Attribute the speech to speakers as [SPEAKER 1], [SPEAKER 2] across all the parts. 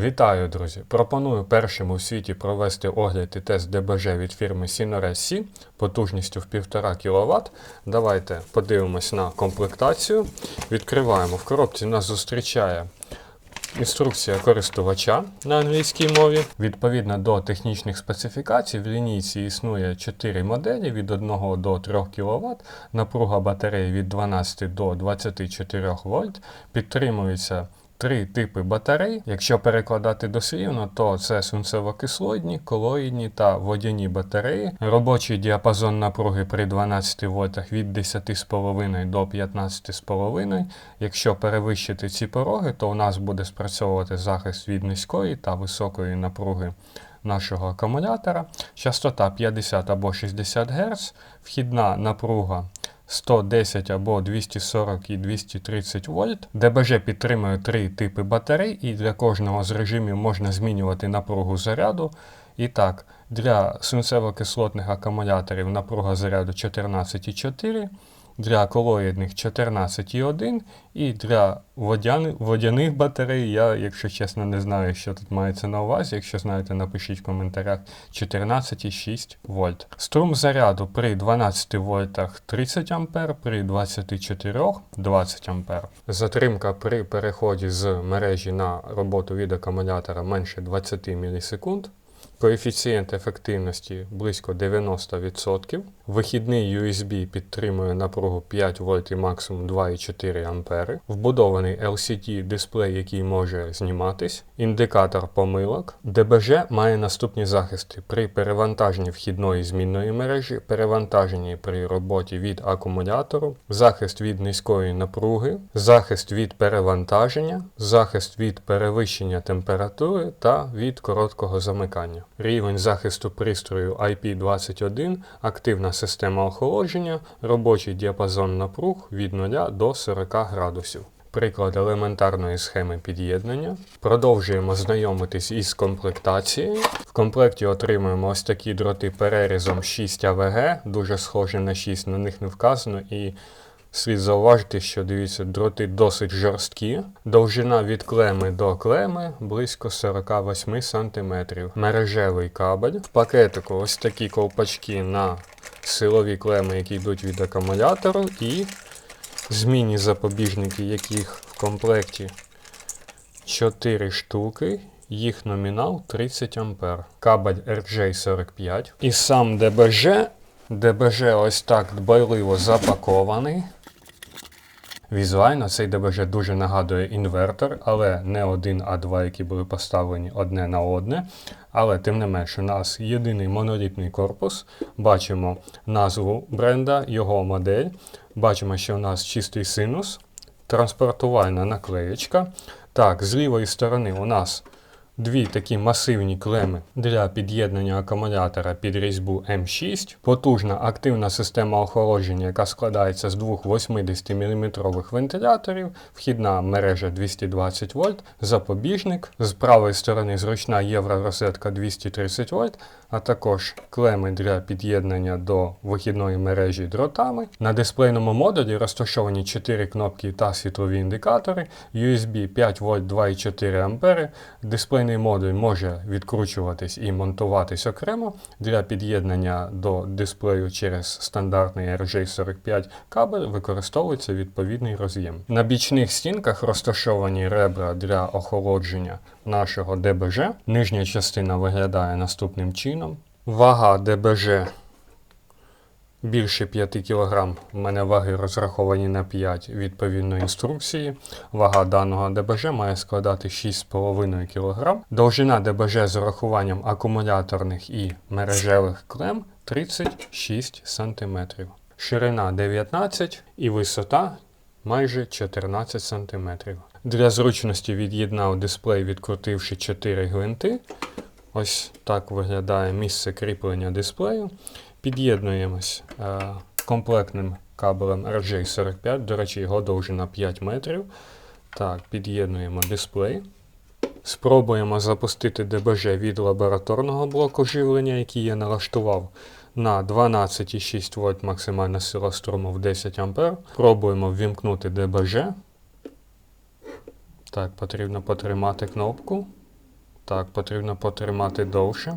[SPEAKER 1] Вітаю, друзі! Пропоную першим у світі провести огляд і тест ДБЖ від фірми Synores C потужністю в 1,5 кВт. Давайте подивимось на комплектацію. Відкриваємо. В коробці нас зустрічає інструкція користувача на англійській мові. Відповідно до технічних специфікацій, в лінійці існує 4 моделі від 1 до 3 кВт, напруга батареї від 12 до 24 вольт. Підтримується три типи батарей. Якщо перекладати дослівно, то це свинцево-кислотні, колоїдні та водяні батареї. Робочий діапазон напруги при 12 вольтах від 10,5 до 15,5. Якщо перевищити ці пороги, то у нас буде спрацьовувати захист від низької та високої напруги. Нашого акумулятора, частота 50 або 60 Гц, вхідна напруга 110 або 240 і 230 вольт. ДБЖ підтримує три типи батарей, і для кожного з режимів можна змінювати напругу заряду. І так, для свинцево-кислотних акумуляторів напруга заряду 14,4 для колоїдних 14,1 і для водяни, водяних батарей, я, якщо чесно, не знаю, що тут мається на увазі. Якщо знаєте, напишіть в коментарях 14,6 вольт. Струм заряду при 12 вольтах 30 А, при 24 20 А. Затримка при переході з мережі на роботу від акумулятора менше 20 мілісекунд. Коефіцієнт ефективності близько 90%. Вихідний USB підтримує напругу 5 вольт і максимум 2,4 А. Вбудований LCD дисплей, який може зніматись. Індикатор помилок. ДБЖ має наступні захисти при перевантаженні вхідної змінної мережі, перевантаженні при роботі від акумулятору, захист від низької напруги, захист від перевантаження, захист від перевищення температури та від короткого замикання. Рівень захисту пристрою IP21, активна система охолодження, робочий діапазон напруг від 0 до 40 градусів. Приклад елементарної схеми під'єднання. Продовжуємо знайомитись із комплектацією. В комплекті отримуємо ось такі дроти перерізом 6 АВГ, дуже схожі на 6, на них не вказано. і Слід зауважити, що дивіться, дроти досить жорсткі. Довжина від клеми до клеми близько 48 см. Мережевий кабель. В пакетику ось такі ковпачки на силові клеми, які йдуть від акумулятору, і змінні запобіжники, яких в комплекті 4 штуки. Їх номінал 30 А. Кабель RJ45. І сам ДБЖ. ДБЖ ось так дбайливо запакований. Візуально цей ДБЖ дуже нагадує інвертор, але не один, а два, які були поставлені одне на одне. Але тим не менше, у нас єдиний монолітний корпус. Бачимо назву бренда, його модель. Бачимо, що у нас чистий синус, транспортувальна наклеєчка. Так, з лівої сторони у нас Дві такі масивні клеми для під'єднання акумулятора під різьбу М6, потужна активна система охолодження, яка складається з двох 80 мм вентиляторів, вхідна мережа 220 вольт, запобіжник, з правої сторони зручна євророзетка 230 вольт, а також клеми для під'єднання до вихідної мережі дротами. На дисплейному модулі розташовані 4 кнопки та світлові індикатори, USB 5 вольт 2,4 А. Дисплейний модуль може відкручуватись і монтуватись окремо для під'єднання до дисплею через стандартний RJ45 кабель використовується відповідний роз'єм. На бічних стінках розташовані ребра для охолодження нашого ДБЖ. Нижня частина виглядає наступним чином. Вага ДБЖ більше 5 кг. У мене ваги розраховані на 5 відповідно інструкції. Вага даного ДБЖ має складати 6,5 кг. Довжина ДБЖ з урахуванням акумуляторних і мережевих клем 36 см. Ширина 19 і висота майже 14 см. Для зручності від'єднав дисплей, відкрутивши 4 гвинти. Ось так виглядає місце кріплення дисплею. Під'єднуємось е, комплектним кабелем RJ45, до речі, його довжина 5 метрів. Так, Під'єднуємо дисплей. Спробуємо запустити ДБЖ від лабораторного блоку живлення, який я налаштував на 12,6 вольт максимальна сила струму в 10 А. Пробуємо ввімкнути ДБЖ. Так, потрібно потримати кнопку. Так, потрібно потримати довше.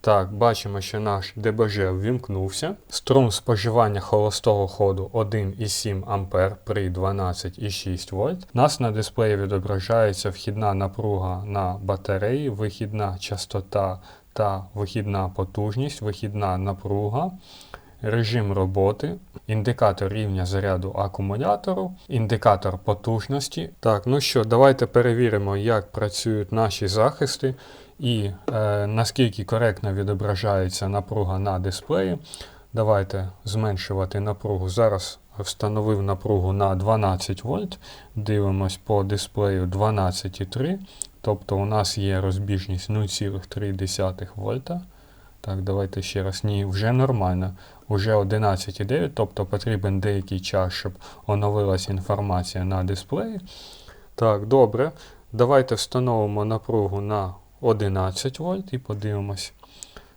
[SPEAKER 1] Так, бачимо, що наш ДБЖ ввімкнувся. Струм споживання холостого ходу 1,7 А при 12,6 вольт. У нас на дисплеї відображається вхідна напруга на батареї, вихідна частота та вихідна потужність, вихідна напруга. Режим роботи, індикатор рівня заряду акумулятору, індикатор потужності. Так, ну що, давайте перевіримо, як працюють наші захисти і е, наскільки коректно відображається напруга на дисплеї. Давайте зменшувати напругу. Зараз встановив напругу на 12 вольт. Дивимось по дисплею 12,3. Тобто у нас є розбіжність 0,3 вольта. Так, давайте ще раз. Ні, вже нормально. Уже 11,9, тобто потрібен деякий час, щоб оновилася інформація на дисплеї. Так, добре. Давайте встановимо напругу на 11 вольт і подивимось,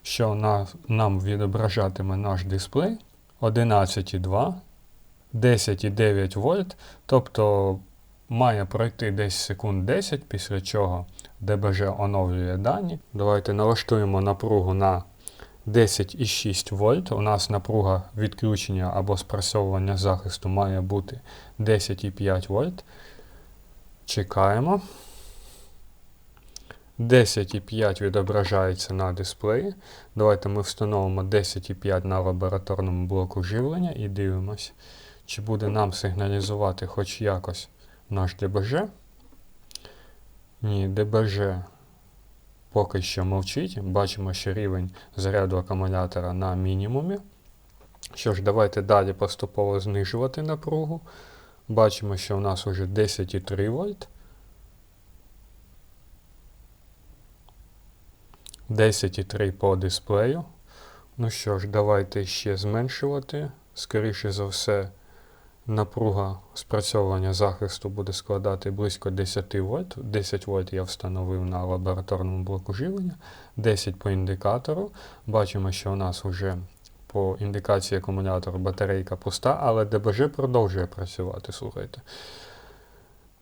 [SPEAKER 1] що на, нам відображатиме наш дисплей. 11,2, 10,9 вольт. Тобто має пройти десь секунд 10, після чого ДБЖ оновлює дані. Давайте налаштуємо напругу на 10,6 вольт. У нас напруга відключення або спрацьовування захисту має бути 10,5 вольт. Чекаємо. 10,5 відображається на дисплеї. Давайте ми встановимо 10,5 на лабораторному блоку живлення і дивимось, чи буде нам сигналізувати хоч якось наш ДБЖ. Ні, ДБЖ поки що мовчить. Бачимо, що рівень заряду акумулятора на мінімумі. Що ж, давайте далі поступово знижувати напругу. Бачимо, що у нас вже 10,3 вольт. 10,3 по дисплею. Ну що ж, давайте ще зменшувати. Скоріше за все, напруга спрацьовування захисту буде складати близько 10 вольт. 10 вольт я встановив на лабораторному блоку живлення, 10 по індикатору. Бачимо, що у нас вже по індикації акумулятора батарейка пуста, але ДБЖ продовжує працювати, слухайте.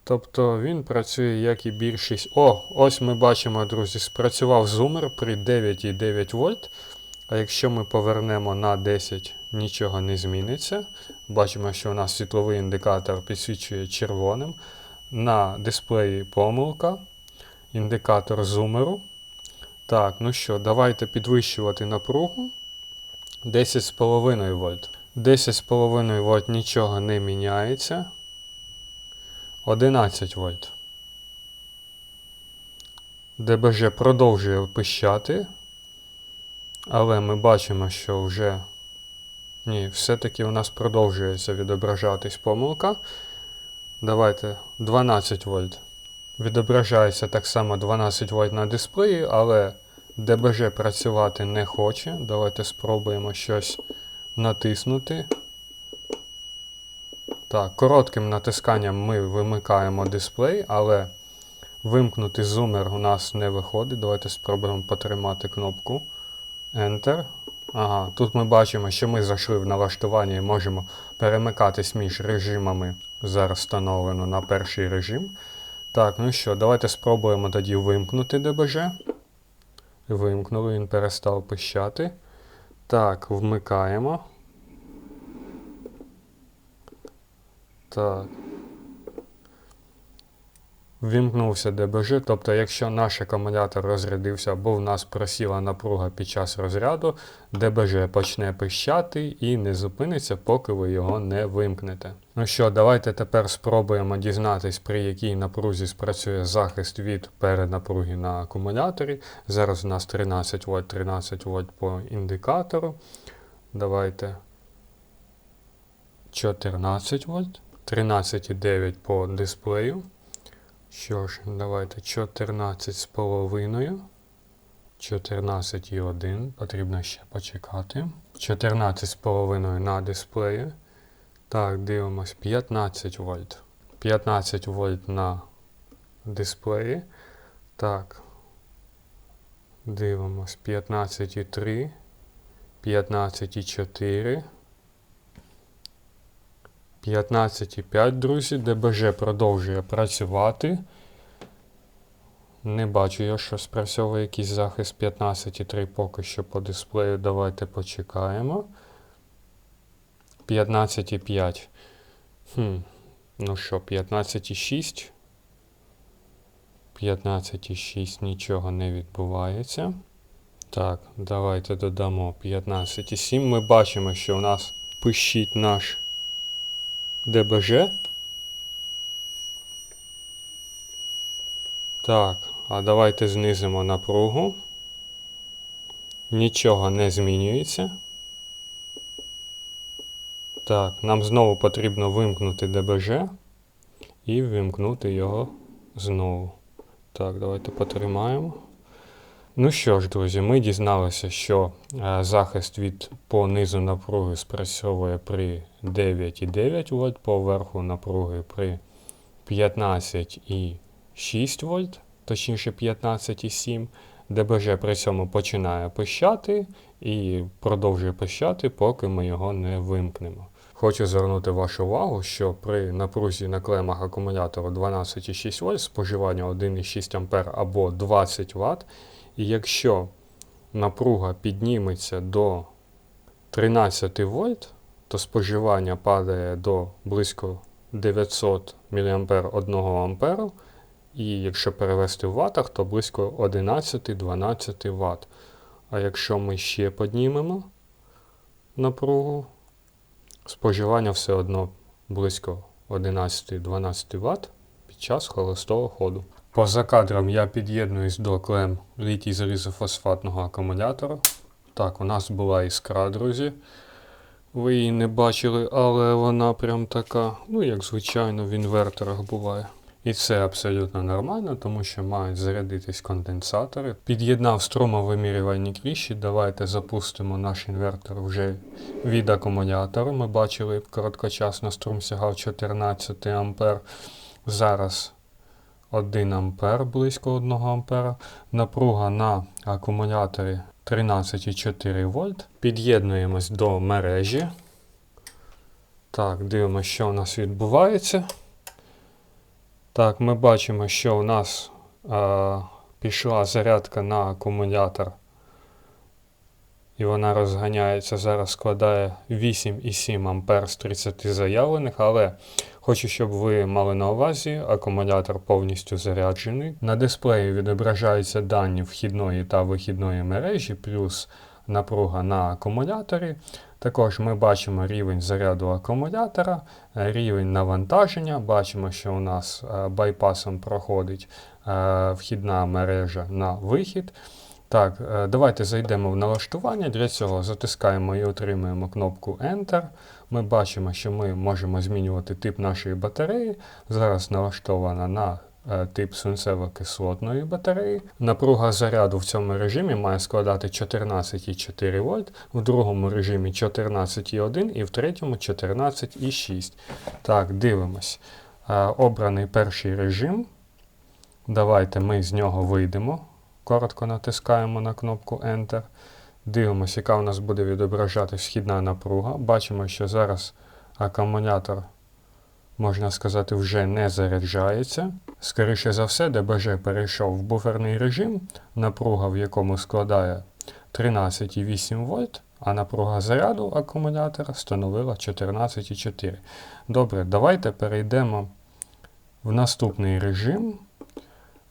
[SPEAKER 1] Тобто він працює як і більшість. О, ось ми бачимо, друзі, спрацював зумер при 9,9 вольт. А якщо ми повернемо на 10, нічого не зміниться. Бачимо, що у нас світловий індикатор підсвічує червоним. На дисплеї помилка, індикатор зумеру. Так, ну що, давайте підвищувати напругу. 10,5 вольт. 10,5 вольт нічого не міняється. 11 вольт. ДБЖ продовжує пищати. Але ми бачимо, що вже ні, все-таки у нас продовжується відображатись помилка. Давайте 12 вольт. Відображається так само 12 вольт на дисплеї, але ДБЖ працювати не хоче. Давайте спробуємо щось натиснути. Так, коротким натисканням ми вимикаємо дисплей, але вимкнути зумер у нас не виходить. Давайте спробуємо потримати кнопку. Enter. Ага, тут ми бачимо, що ми зайшли в налаштування і можемо перемикатись між режимами. Зараз встановлено на перший режим. Так, ну що, давайте спробуємо тоді вимкнути ДБЖ. Вимкнули, він перестав пищати. Так, вмикаємо. Так. Вімкнувся ДБЖ, тобто, якщо наш акумулятор розрядився або в нас просіла напруга під час розряду, ДБЖ почне пищати і не зупиниться, поки ви його не вимкнете. Ну що, давайте тепер спробуємо дізнатись, при якій напрузі спрацює захист від перенапруги на акумуляторі. Зараз у нас 13 вольт, 13 вольт по індикатору. Давайте 14 вольт, 13,9 по дисплею. Що ж, давайте 14 з половиною. 14,1. Потрібно ще почекати. 14 з половиною на дисплеї. Так, дивимось 15 вольт. 15 вольт на дисплеї. Так. Дивимось 15,3. 15,4. 15,5, друзі. ДБЖ продовжує працювати. Не бачу я, що спрацьовує якийсь захист 15,3 поки що по дисплею. Давайте почекаємо. 15,5. Хм. Ну що, 15,6. 15,6 нічого не відбувається. Так, давайте додамо 15,7. Ми бачимо, що у нас пищить наш ДБЖ. Так, а давайте знизимо напругу. Нічого не змінюється. Так, нам знову потрібно вимкнути ДБЖ і вимкнути його знову. Так, давайте потримаємо. Ну що ж, друзі, ми дізналися, що е, захист від по низу напруги спрацьовує при 9,9 вольт, по верху напруги при 15,6 вольт, точніше 15,7. ДБЖ при цьому починає пищати і продовжує пищати, поки ми його не вимкнемо. Хочу звернути вашу увагу, що при напрузі на клемах акумулятору 12,6 вольт споживання 1,6 А або 20 Вт. І якщо напруга підніметься до 13 вольт, то споживання падає до близько 900 мА 1 А. І якщо перевести в ватах, то близько 11-12 Вт. А якщо ми ще піднімемо напругу, споживання все одно близько 11-12 Вт під час холостого ходу. Поза кадром я під'єднуюсь до клем літій залізофосфатного акумулятора. Так, у нас була іскра, друзі. Ви її не бачили, але вона прям така, ну як звичайно в інверторах буває. І це абсолютно нормально, тому що мають зарядитись конденсатори. Під'єднав струмовимірювальні кріші. Давайте запустимо наш інвертор вже від акумулятора. Ми бачили, короткочасно струм сягав 14 А. Зараз 1 А, близько 1 А. Напруга на акумуляторі 13,4 вольт. Під'єднуємось до мережі. Так, дивимося, що у нас відбувається. Так, ми бачимо, що у нас е, пішла зарядка на акумулятор. І вона розганяється, зараз складає 8,7 А з 30 заявлених, але хочу, щоб ви мали на увазі, акумулятор повністю заряджений. На дисплеї відображаються дані вхідної та вихідної мережі, плюс напруга на акумуляторі. Також ми бачимо рівень заряду акумулятора, е, рівень навантаження. Бачимо, що у нас е, байпасом проходить е, вхідна мережа на вихід. Так, давайте зайдемо в налаштування. Для цього затискаємо і отримуємо кнопку Enter. Ми бачимо, що ми можемо змінювати тип нашої батареї. Зараз налаштована на тип свинцево-кислотної батареї. Напруга заряду в цьому режимі має складати 14,4 вольт, в другому режимі 14,1 і в третьому 14,6. Так, дивимось. Обраний перший режим. Давайте ми з нього вийдемо. Коротко натискаємо на кнопку Enter. Дивимося, яка у нас буде відображатись вхідна напруга. Бачимо, що зараз акумулятор можна сказати, вже не заряджається. Скоріше за все, ДБЖ перейшов в буферний режим, напруга в якому складає 13,8 вольт, а напруга заряду акумулятора становила 14,4. Добре, давайте перейдемо в наступний режим.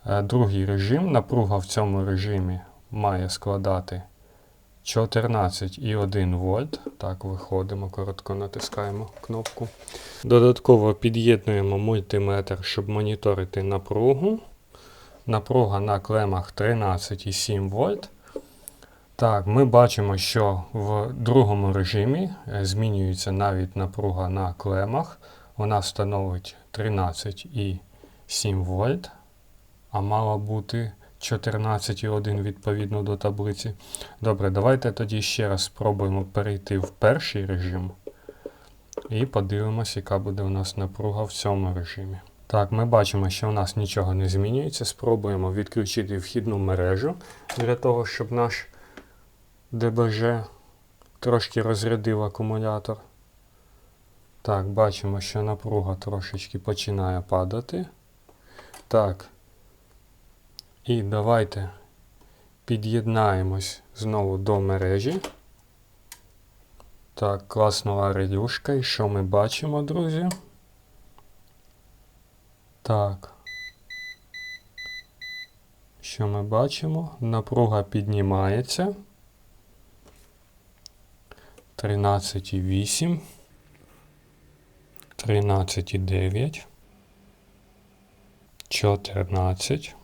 [SPEAKER 1] Е, другий режим. Напруга в цьому режимі має складати 14,1 вольт. Так, виходимо, коротко натискаємо кнопку. Додатково під'єднуємо мультиметр, щоб моніторити напругу. Напруга на клемах 13,7 вольт. Так, ми бачимо, що в другому режимі е, змінюється навіть напруга на клемах. Вона становить 13,7 вольт, а мала бути 14,1 відповідно до таблиці. Добре, давайте тоді ще раз спробуємо перейти в перший режим. І подивимося, яка буде у нас напруга в цьому режимі. Так, ми бачимо, що у нас нічого не змінюється. Спробуємо відключити вхідну мережу для того, щоб наш ДБЖ трошки розрядив акумулятор. Так, бачимо, що напруга трошечки починає падати. Так, І давайте під'єднаємось знову до мережі. Так, класна радюшка. І що ми бачимо, друзі? Так. Що ми бачимо? Напруга піднімається. 13,8. 13,9. 14.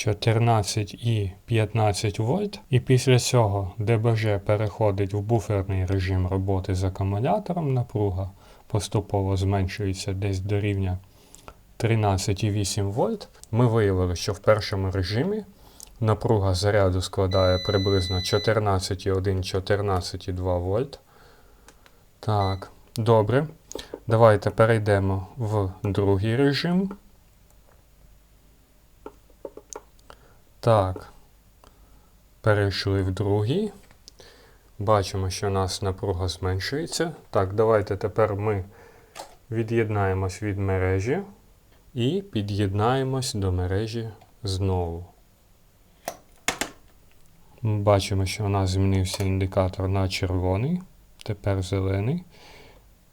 [SPEAKER 1] 14 і 15 вольт. І після цього ДБЖ переходить в буферний режим роботи з акумулятором. Напруга поступово зменшується десь до рівня 13,8 вольт. Ми виявили, що в першому режимі напруга заряду складає приблизно 14,1-14,2 вольт. Так, добре. Давайте перейдемо в другий режим. Так. Перейшли в другий. Бачимо, що у нас напруга зменшується. Так, давайте тепер ми від'єднаємось від мережі і під'єднаємось до мережі знову. Бачимо, що у нас змінився індикатор на червоний, тепер зелений.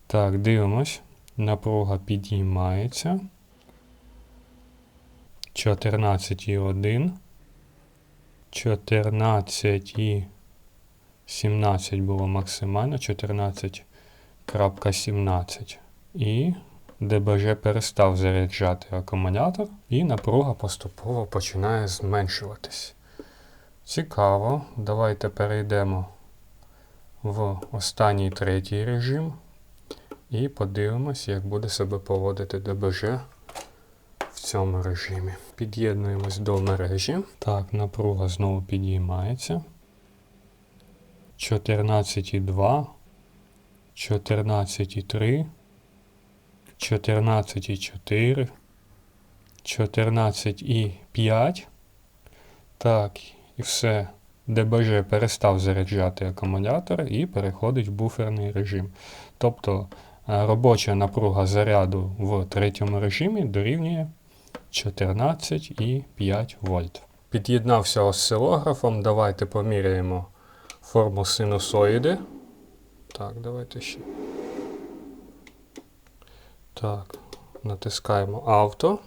[SPEAKER 1] Так, дивимось. Напруга підіймається. 14,1. 14 і 17 було максимально. 14.17. І ДБЖ перестав заряджати акумулятор, і напруга поступово починає зменшуватись. Цікаво. Давайте перейдемо в останній третій режим і подивимось, як буде себе поводити ДБЖ цьому режимі. Під'єднуємось до мережі. Так, напруга знову підіймається. 14,2, 14,3, 14,4, 14,5. Так, і все. ДБЖ перестав заряджати акумулятор і переходить в буферний режим. Тобто е, робоча напруга заряду в третьому режимі дорівнює 14,5 вольт. Під'єднався осцилографом. Давайте поміряємо форму синусоїди. Так, давайте ще. Так, натискаємо авто.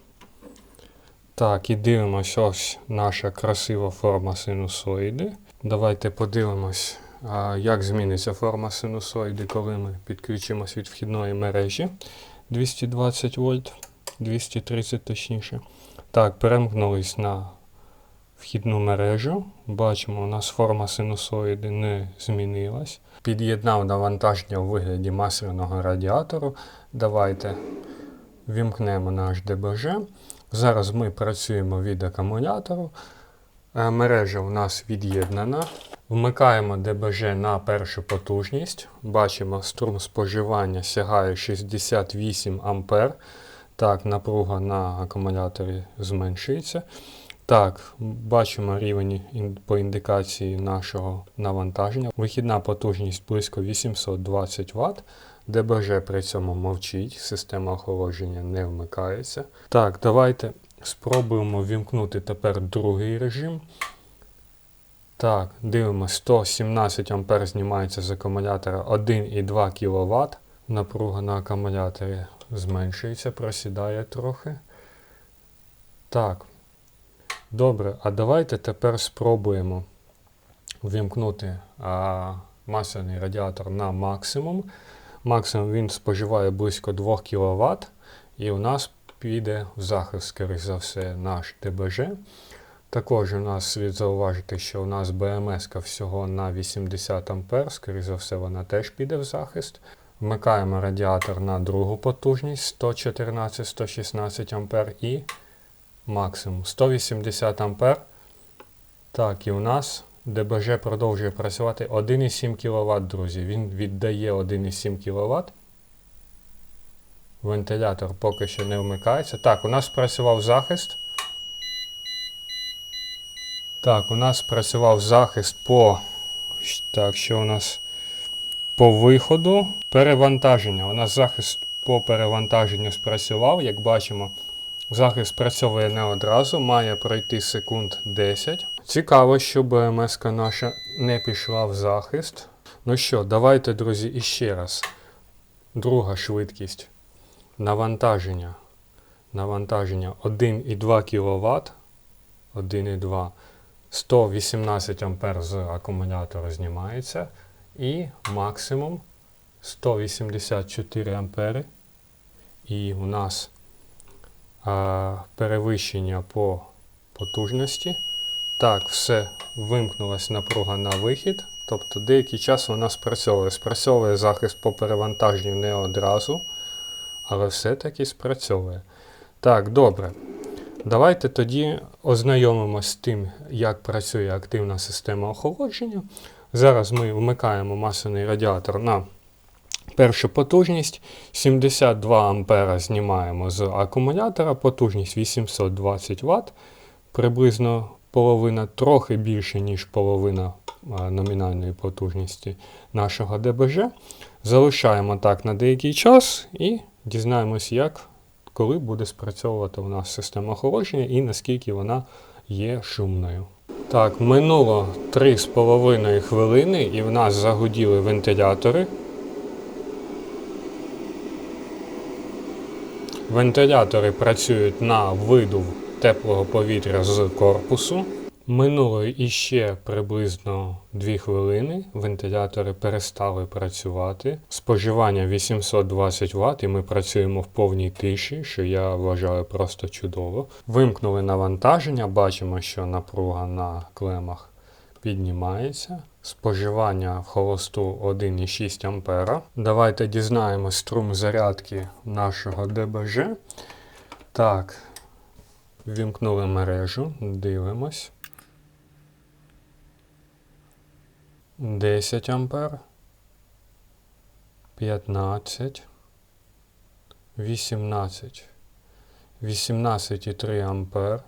[SPEAKER 1] Так, і дивимося ось наша красива форма синусоїди. Давайте подивимось, як зміниться форма синусоїди, коли ми підключимось від вхідної мережі 220 вольт, 230 точніше. Так, перемкнулись на вхідну мережу. Бачимо, у нас форма синусоїди не змінилась. Під'єднав навантаження у вигляді масляного радіатору. Давайте вімкнемо наш ДБЖ. Зараз ми працюємо від акумулятору. Е, Мережа у нас від'єднана. Вмикаємо ДБЖ на першу потужність. Бачимо, струм споживання сягає 68 А. Так, напруга на акумуляторі зменшується. Так, бачимо рівень по індикації нашого навантаження. Вихідна потужність близько 820 Вт. ДБЖ при цьому мовчить, система охолодження не вмикається. Так, давайте спробуємо вімкнути тепер другий режим. Так, дивимося, 117 А знімається з акумулятора 1,2 кВт. Напруга на акумуляторі зменшується, просідає трохи. Так. Добре, а давайте тепер спробуємо вімкнути а, масляний радіатор на максимум. Максимум він споживає близько 2 кВт, і у нас піде в захист, скоріш за все, наш ДБЖ. Також у нас слід зауважити, що у нас БМС всього на 80 А, скоріш за все, вона теж піде в захист. Вмикаємо радіатор на другу потужність 114-116 А і максимум 180 А. Так, і у нас ДБЖ продовжує працювати 1,7 кВт, друзі. Він віддає 1,7 кВт. Вентилятор поки що не вмикається. Так, у нас працював захист. Так, у нас працював захист по. Так, що у нас по виходу перевантаження. У нас захист по перевантаженню спрацював. Як бачимо, Захист працьовує не одразу, має пройти секунд 10. Цікаво, що БМС наша не пішла в захист. Ну що, давайте, друзі, іще раз. Друга швидкість. Навантаження. Навантаження 1,2 кВт. 1,2. 118 А з акумулятора знімається. І максимум 184 ампери. І у нас а, перевищення по потужності. Так, все, вимкнулась напруга на вихід. Тобто деякий час вона спрацьовує. Спрацьовує захист по перевантаженню не одразу, але все-таки спрацьовує. Так, добре. Давайте тоді ознайомимося з тим, як працює активна система охолодження. Зараз ми вмикаємо масляний радіатор на першу потужність. 72 А знімаємо з акумулятора, потужність 820 Вт, приблизно половина, трохи більше, ніж половина номінальної потужності нашого ДБЖ. Залишаємо так на деякий час і дізнаємось, як, коли буде спрацьовувати у нас система охолодження і наскільки вона є шумною. Так, минуло 3,5 хвилини і в нас загуділи вентилятори. Вентилятори працюють на видув теплого повітря з корпусу. Минуло іще приблизно 2 хвилини. Вентилятори перестали працювати. Споживання 820 Вт, і ми працюємо в повній тиші, що я вважаю просто чудово. Вимкнули навантаження, бачимо, що напруга на клемах піднімається. Споживання в холосту 1,6 А. Давайте дізнаємось струм зарядки нашого ДБЖ. Так, вімкнули мережу, дивимось. 10 ампер, 15, 18, 18,3 ампер.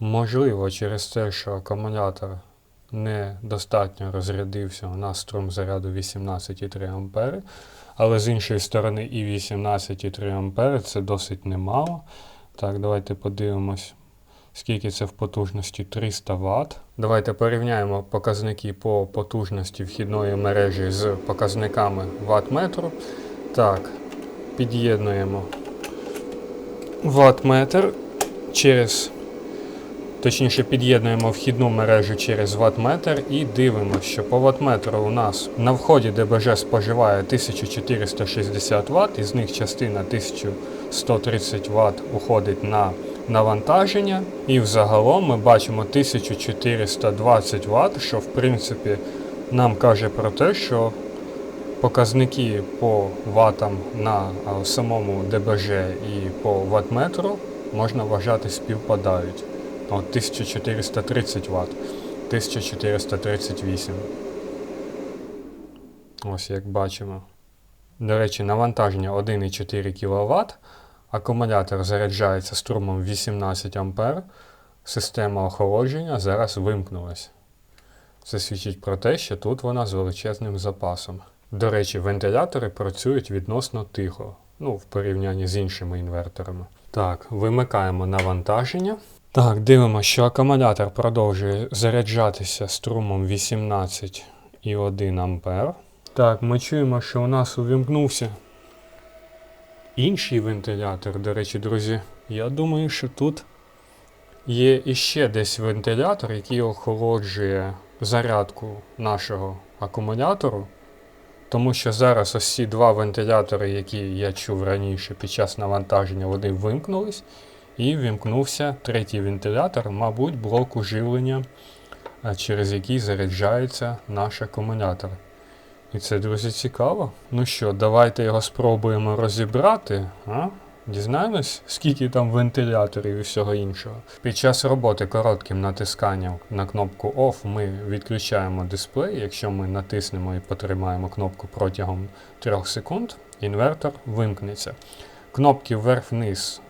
[SPEAKER 1] Можливо, через те, що акумулятор недостатньо розрядився, у нас струм заряду 18,3 ампери. Але з іншої сторони і 18,3 ампери це досить немало. Так, давайте подивимось, скільки це в потужності 300 Вт. Давайте порівняємо показники по потужності вхідної мережі з показниками ваттметру. Так, під'єднуємо ваттметр через, точніше, під'єднуємо вхідну мережу через ваттметр і дивимося, що по ваттметру у нас на вході ДБЖ споживає 1460 Вт, із них частина 1130 Вт уходить на навантаження. І взагалом ми бачимо 1420 Вт, що в принципі нам каже про те, що показники по ватам на самому ДБЖ і по ваттметру можна вважати співпадають. От 1430 Вт, 1438. Ось як бачимо. До речі, навантаження 1,4 кВт. Акумулятор заряджається струмом 18 А. Система охолодження зараз вимкнулась. Це свідчить про те, що тут вона з величезним запасом. До речі, вентилятори працюють відносно тихо, ну, в порівнянні з іншими інверторами. Так, вимикаємо навантаження. Так, дивимося, що акумулятор продовжує заряджатися струмом 18,1 А. Так, ми чуємо, що у нас увімкнувся інший вентилятор. До речі, друзі, я думаю, що тут є іще десь вентилятор, який охолоджує зарядку нашого акумулятору. Тому що зараз ось ці два вентилятори, які я чув раніше під час навантаження, вони вимкнулись. І вімкнувся третій вентилятор, мабуть, блоку живлення, через який заряджається наш акумулятор. І це, друзі, цікаво. Ну що, давайте його спробуємо розібрати. А? Дізнаємось, скільки там вентиляторів і всього іншого. Під час роботи коротким натисканням на кнопку OFF ми відключаємо дисплей. Якщо ми натиснемо і потримаємо кнопку протягом 3 секунд, інвертор вимкнеться. Кнопки вверх-вниз,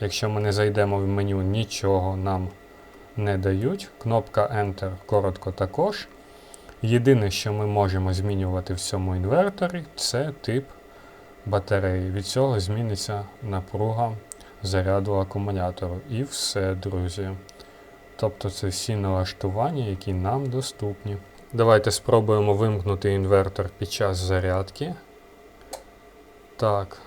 [SPEAKER 1] якщо ми не зайдемо в меню, нічого нам не дають. Кнопка Enter коротко також. Єдине, що ми можемо змінювати в цьому інверторі, це тип батареї. Від цього зміниться напруга заряду акумулятору. І все, друзі. Тобто це всі налаштування, які нам доступні. Давайте спробуємо вимкнути інвертор під час зарядки. Так.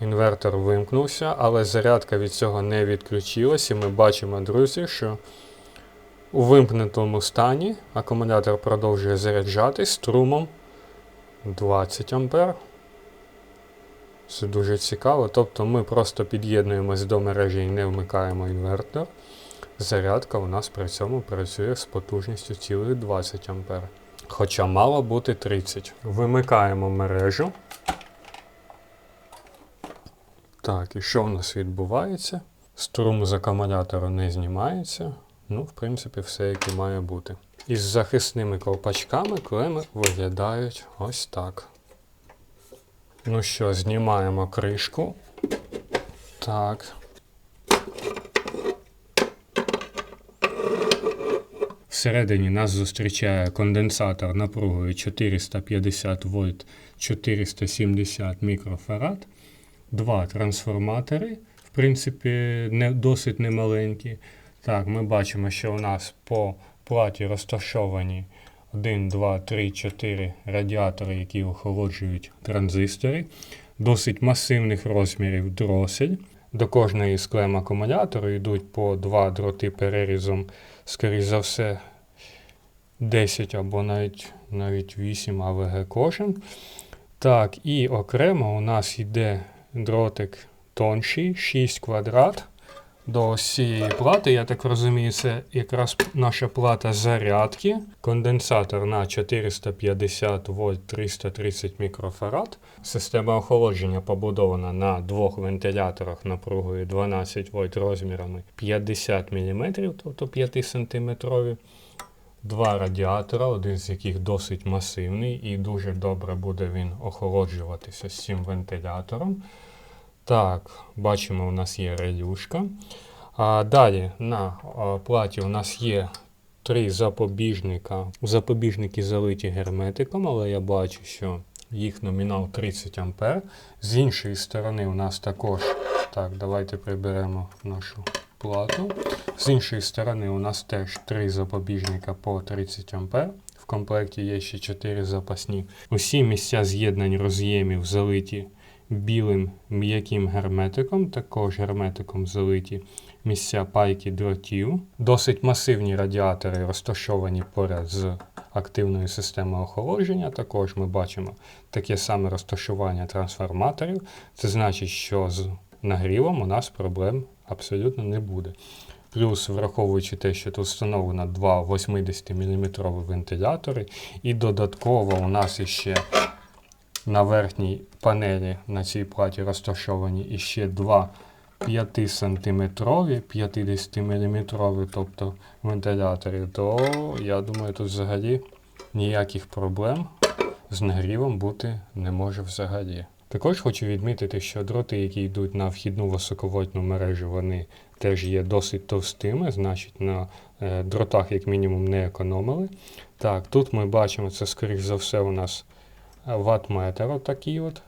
[SPEAKER 1] Інвертор вимкнувся, але зарядка від цього не відключилась. І ми бачимо, друзі, що у вимкнутому стані акумулятор продовжує заряджатись струмом 20 А. Це дуже цікаво. Тобто ми просто під'єднуємось до мережі і не вмикаємо інвертор. Зарядка у нас при цьому працює з потужністю цілих 20 А. Хоча мало бути 30. Вимикаємо мережу. Так, і що у нас відбувається? Струм з акумулятора не знімається. Ну, в принципі, все як має бути. Із захисними ковпачками клеми виглядають ось так. Ну що, знімаємо кришку. Так. Всередині нас зустрічає конденсатор напругою 450 вольт 470 мікрофарад. Два трансформатори, в принципі, не, досить немаленькі. Так, ми бачимо, що у нас по платі розташовані 1, 2, 3, 4 радіатори, які охолоджують транзистори. Досить масивних розмірів дросель. До кожної з клем акумулятору йдуть по два дроти перерізом, скоріш за все, 10 або навіть, навіть 8 АВГ кожен. Так, і окремо у нас йде дротик тонший, 6 квадрат до цієї плати. Я так розумію, це якраз наша плата зарядки. Конденсатор на 450 вольт 330 мікрофарад. Система охолодження побудована на двох вентиляторах напругою 12 вольт розмірами 50 мм, тобто 5 см. Два радіатора, один з яких досить масивний і дуже добре буде він охолоджуватися з цим вентилятором. Так, бачимо, у нас є релюшка. А далі на платі у нас є три запобіжника. Запобіжники залиті герметиком, але я бачу, що їх номінал 30 А. З іншої сторони, у нас також. Так, давайте приберемо нашу плату. З іншої сторони, у нас теж три запобіжника по 30 А. В комплекті є ще 4 запасні. Усі місця з'єднань роз'ємів залиті білим м'яким герметиком, також герметиком залиті місця пайки дротів. Досить масивні радіатори розташовані поряд з активною системою охолодження. Також ми бачимо таке саме розташування трансформаторів. Це значить, що з нагрівом у нас проблем абсолютно не буде. Плюс, враховуючи те, що тут встановлено два 80 мм вентилятори, і додатково у нас іще на верхній панелі на цій платі розташовані іще два 5 сантиметрові, 50 мм, тобто вентилятори, то я думаю, тут взагалі ніяких проблем з нагрівом бути не може взагалі. Також хочу відмітити, що дроти, які йдуть на вхідну високовольтну мережу, вони теж є досить товстими, значить на е, дротах, як мінімум, не економили. Так, тут ми бачимо, це, скоріш за все, у нас ватметр отакий от.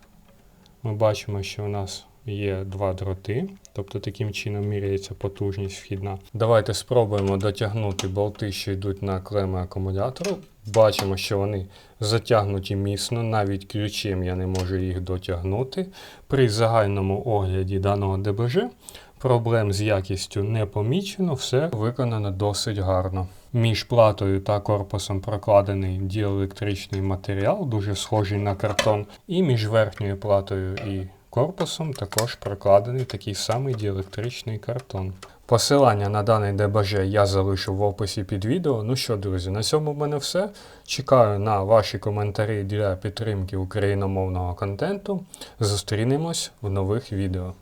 [SPEAKER 1] Ми бачимо, що у нас є два дроти, тобто таким чином міряється потужність вхідна. Давайте спробуємо дотягнути болти, що йдуть на клеми акумулятору. Бачимо, що вони затягнуті міцно, навіть ключем я не можу їх дотягнути. При загальному огляді даного ДБЖ проблем з якістю не помічено, все виконано досить гарно. Між платою та корпусом прокладений діелектричний матеріал, дуже схожий на картон, і між верхньою платою і корпусом також прокладений такий самий діелектричний картон. Посилання на даний ДБЖ я залишу в описі під відео. Ну що, друзі, на цьому в мене все. Чекаю на ваші коментарі для підтримки україномовного контенту. Зустрінемось в нових відео.